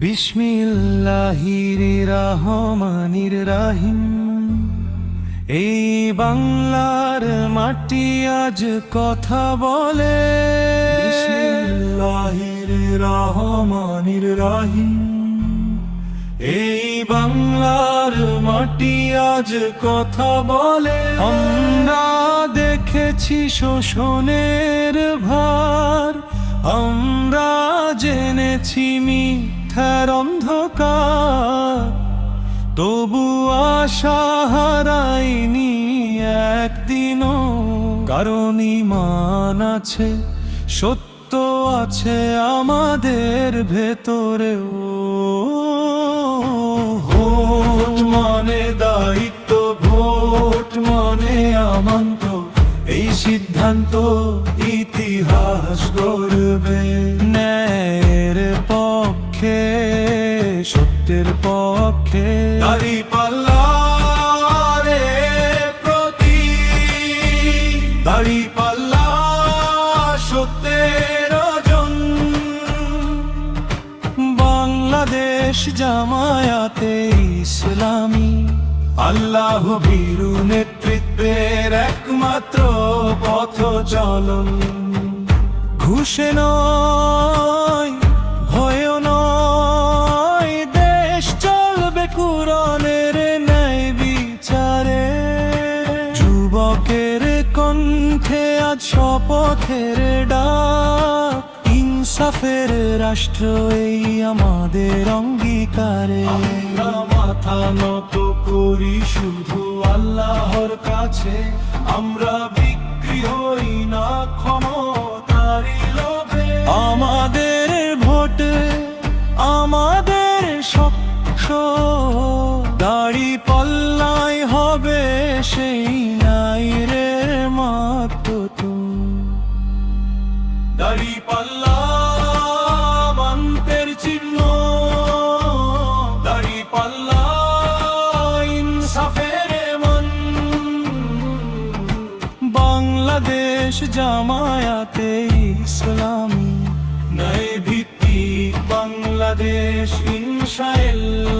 বিসমিল্লাহির রহমানির রাহিম। এই বাংলার মাটি আজ কথা বলে। বিসমিল্লাহির রহমানির রাহিম। এই বাংলার মাটি আজ কথা বলে। আমরা দেখেছি শোষণের ভার। আমরা জেনেছি মিথ্যার অন্ধকার, তবু আশা হারাইনি একদিনও। কারণ ইমান আছে, সত্য আছে আমাদের ভেতরেও। ভোট মানে দায়িত্ব, ভোট মানে আমান্ত। এই সিদ্ধান্ত ইতিহাস গড়বে। সত্যের পক্ষে দাড়ি পাল্লারে প্রতি দাড়ি পাল্লা সত্যের বাংলাদেশ জামায়াতে ইসলামী। আল্লাহ ভীরু নেতৃত্বের একমাত্র পথ চলন ঘুষে নয় কুরনের ন্যায় বিচারে। যুবকের কণ্ঠে আজ শপথের ডাক। ইনসাফের রাষ্ট্র এই আমাদের অঙ্গীকারে। মাথা নত করি শুধু আল্লাহর কাছে। আমরা বিক্রি হই না ক্ষমতারি আমাদের ভোটে, আমাদের শক্ষ সেই নাইরে মাত্র তুমি। দাড়ি পাল্লা মান্তের চিহ্ন। দাড়ি পাল্লা ইনসাফের মন। বাংলাদেশ জামায়াতে ইসলামী। নয় ভিত্তিক বাংলাদেশ ইনশাআল্লাহ।